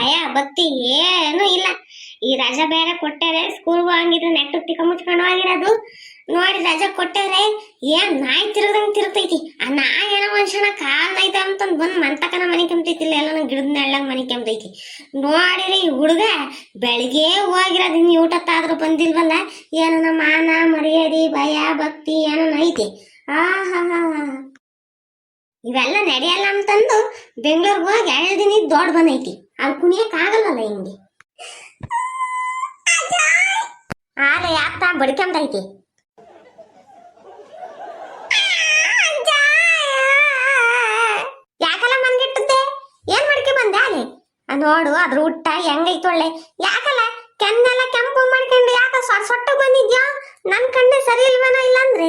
ಭಯ, ಭಕ್ತಿ ಏನು ಇಲ್ಲ. ಈ ರಜಾ ಬೇರೆ ಕೊಟ್ಟಾರೆ ಸ್ಕೂಲ್ ಹೋಗಿದ್ರೆ ನೆಟ್ಟು ತಿಕ್ಕ ಮುಚ್ಕೊಂಡು ಹೋಗಿರೋದು. ನೋಡಿ ರಜಾ ಕೊಟ್ಟರೆ ಏನ್ ನಾಯಿ ತಿರುಗದಂಗ್ ತಿರುತೈತಿ. ಆ ನಾಯಿ ಏನೋ ಮನುಷ್ಯನ ಕಾಲ್ ನೈತ ಅಂತಂದ್ ಬಂದ್ ಮಂತಕನ ಮನೆ ಕೆಮ್ತೈತಿಲ್ಲ ಎಲ್ಲ ಗಿಡದ ನೆಳ್ಳಂಗ್ ಮನೆ ಕೆಮ್ತೈತಿ. ನೋಡಿರಿ ಹುಡುಗ ಬೆಳಿಗ್ಗೆ ಹೋಗಿರೋದು ಇನ್ನು ಊಟತ್ತಾದ್ರೂ ಬಂದಿಲ್ವಲ್ಲ? ಏನನ ಮಾನ, ಮರ್ಯಾದಿ, ಭಯ, ಭಕ್ತಿ ಏನೋ ನೈತಿ. ಆ ಹಾ ಇವೆಲ್ಲ ನಡೆಯಲ್ಲ ಅಂತಂದು ಬೆಂಗಳೂರಿಗೆ ಹೋಗಿ ಎರಡು ದಿನ ದೊಡ್ಡ ಬಂದೈತಿ. ಅದು ಕುಣಿಯಕ್ಕಾಗಲ್ಲಲ್ಲ ಹಿಂಗೆ? ಆಗ ಯಾಕ ಬಡ್ಕೊಂಡೈತಿ ಯಾಕಲ್ಲ ಮನ್ಗಿಟ್ಟದ್ದೆ ಏನ್ ಮಾಡ್ಕೆ ಬಂದೆ ಅಲ್ಲಿ? ನೋಡು, ಅದ್ರ ಊಟ ಹೆಂಗೈತ್ ಒಳ್ಳೆ. ಯಾಕಲ್ಲ ಕೆನ್ನೆಲ್ಲ ಕೆಂಪು ಮಾಡ್ಕೊಂಡು ಯಾಕ ಸೊಟ್ಟ ಬಂದಿದ್ಯಾ? ನನ್ ಕಣ್ಣೆ ಸರಿ ಇಲ್ವೇನೋ ಇಲ್ಲಂದ್ರೆ?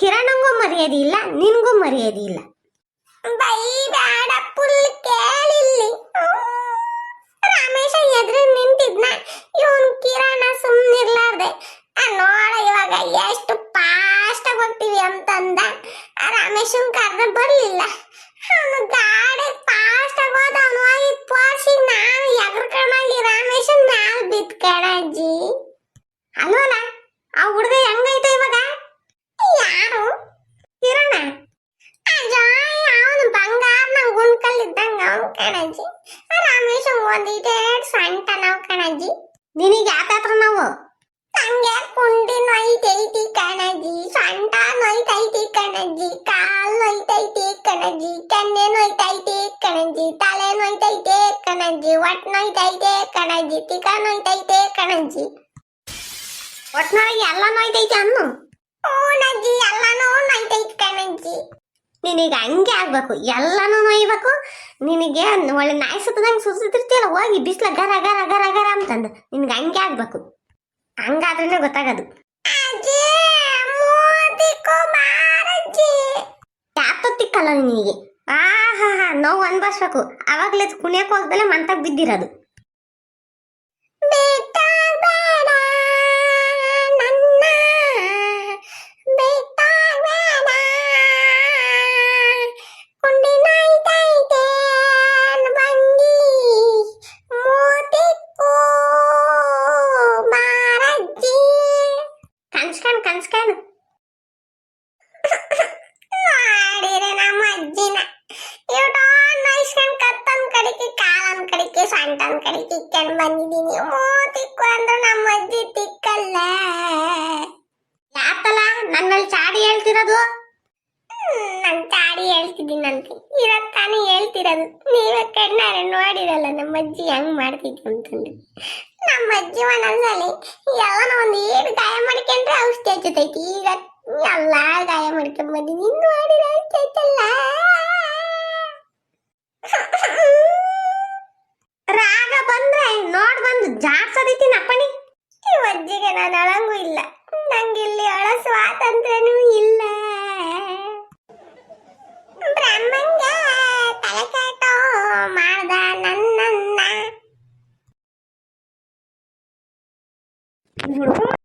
ಕಿರಣಂಗೂ ಮರ್ಯಾದೆ ಇಲ್ಲ ನಿನ್ಗೂ ಮರ್ಯಾದೆ ಇಲ್ಲ ಬೈಬೇಡ ಪುಲ್ ಕೇಳಿಲ್ಲಿ. ರಮೇಶ ಎದುರು ನಿಂತಿದ್ನ, ಇವನ್ ಕಿರಣ ಸುಮ್ಮನಿರ್ಲಾರ್ದೆ ನೋಡ ಇವಾಗ ಎಷ್ಟು ಫಾಸ್ಟ್ ಆಗಿ ಹೋಗ್ತೀವಿ ಅಂತಂದ ರಮೇಶನ್ ಕರ್ದ ಬರ್ಲಿಲ್ಲ. ಅವನು ಗಾಡಿ ಫಾಸ್ಟ್ ಆಗಿ ಹೋದ ಅವನು ಹೋಗಿ ತೋರ್ಸಿ ನಾನು ಎಗರ್ಕೊಂಡಲ್ಲಿ ರಮೇಶನ್ ಮ್ಯಾಲ ಬಿತ್ ಕಣಜ್ಜಿ. ಅಲ್ವಲ್ಲ ಆ ಹುಡುಗ ಹೆಂಗೈತೆ ಇವಾಗ ಯಾರು ಕಿರಣ ಅಜಾಯ್ ಅವನು ಬಂಗಾರ ನಂಗೆ ಅವನು ಕಣಜ್ಜಿ? ರಮೇಶ್ ಒಂದಿದೆ ಸಂಟ ನಾವು ಕಣಜ್ಜಿ. ನಿನಗೆ ಯಾತಾತ್ರ ನಾವು? ನಂಗೆ ಕುಂಡಿ ನೋಯ್ತೈತಿ ಕಣಜ್ಜಿ, ಸೊಂಟ ನೋಯ್ತೈತಿ ಕಣಜ್ಜಿ, ಕಾಲ್ ನೋಯ್ತೈತಿ ಕಣಜ್ಜಿ, ಕೆನ್ನೆ ನೋಯ್ತೈತಿ ಕಣಜ್ಜಿ, ತಲೆ ನೋಯ್ತೈತೆ ಕಣಜ್ಜಿ, ಒಟ್ ನೋಯ್ತೈತೆ ಕಣಜ್ಜಿ, ತಿಕ ನೋಯ್ತೈತೆ ಕಣಜ್ಜಿ. ಒಟ್ನೊಳಗೆ ಎಲ್ಲ ನೋಯ್ತೈತೆ ಅನ್ನು? ನಿನಗೆ ಹಂಗೆ ಆಗ್ಬೇಕು ಎಲ್ಲನೂ ನೋಯ್ಬೇಕು. ನಿನಗೆ ಒಳ್ಳೆ ನಾಯಿ ಸುತ್ತದಂಗೆ ಸುತ್ತಿರ್ತೀಯಲ್ಲ ಹೋಗಿ ಬಿಸ್ಲ ಗರ ಗರ ಗರ ಗರ ಅಂತಂದು. ನಿನ್ಗೆ ಹಂಗೆ ಆಗ್ಬೇಕು. ಹಂಗಾದ್ರೂ ಗೊತ್ತಾಗೋದು. ಯಾತೊತ್ತಿಕ್ಕಲ್ಲ ನಿನಗೆ ಆ ಹಾ ಹಾ ನೋವು ಅನ್ಬರ್ಸ್ಬೇಕು ಅವಾಗ್ಲೇ ಕುಣಿಯಕ್ಕೆ ಹೋಗ್ದಲೆ ಮಂತಾಗ ಬಿದ್ದಿರೋದು. ಕಡಿಕೆ ಇಕ್ಕೊಂಡ್ ಓ ತಿಕ್ಕು ಅಂದ್ರೆ ನಮ್ಮ ಅಜ್ಜಿ ತಿಕ್ಕಲ್ಲ. ಯಾತಲ್ಲ ನನ್ನಲ್ಲಿ ಚಾಡಿ ಹೇಳ್ತಿರೋದು? ನನ್ ಚಾಡಿ ಹೇಳ್ತಿದ್ದೀನಂತೆ ಇರೋದ್ ತಾನೇ ಹೇಳ್ತಿರೋದು. ನೀವೇ ಕಣ್ಣಾರೆ ನೋಡಿರಲ್ಲ ನಮ್ಮ ಅಜ್ಜಿ ಹೆಂಗ್ ಮಾಡ್ತಿದ್ವಿ ಅಂತಂದು. ನಮ್ಮ ಅಜ್ಜಿ ಒಂದೊಂದ್ಸಲಿ ಎಲ್ಲನ ಒಂದು ಏಳು ಗಾಯ ಮಾಡ್ಕೊಂಡ್ರೆ ಔಷಧಿ ಹಚ್ಚತೈತಿ ಈಗ ಎಲ್ಲ ಗಾಯ ಮಾಡ್ಕೊಂಡ್ ಬಂದಿನಿ. ನೋಡಿರ ನೋಡ್ ಬಂದು ಜಾಡ್ಸೋದೈತಿ ನಪ್ಪಣಿ? ಈ ಅಜ್ಜಿಗೆ ನಾನು ಅಳಂಗೂ ಇಲ್ಲ. ನಂಗಿಲ್ಲಿ ಅಳ ಸ್ವಾತಂತ್ರ್ಯನೂ ಇಲ್ಲ. ಬ್ರಹ್ಮಂಗೆ ತಲೆ ಕೆಟ್ಟೋ ಮಾಡ್ದ ನನ್ನನ್ನ. ಹುಡುಗ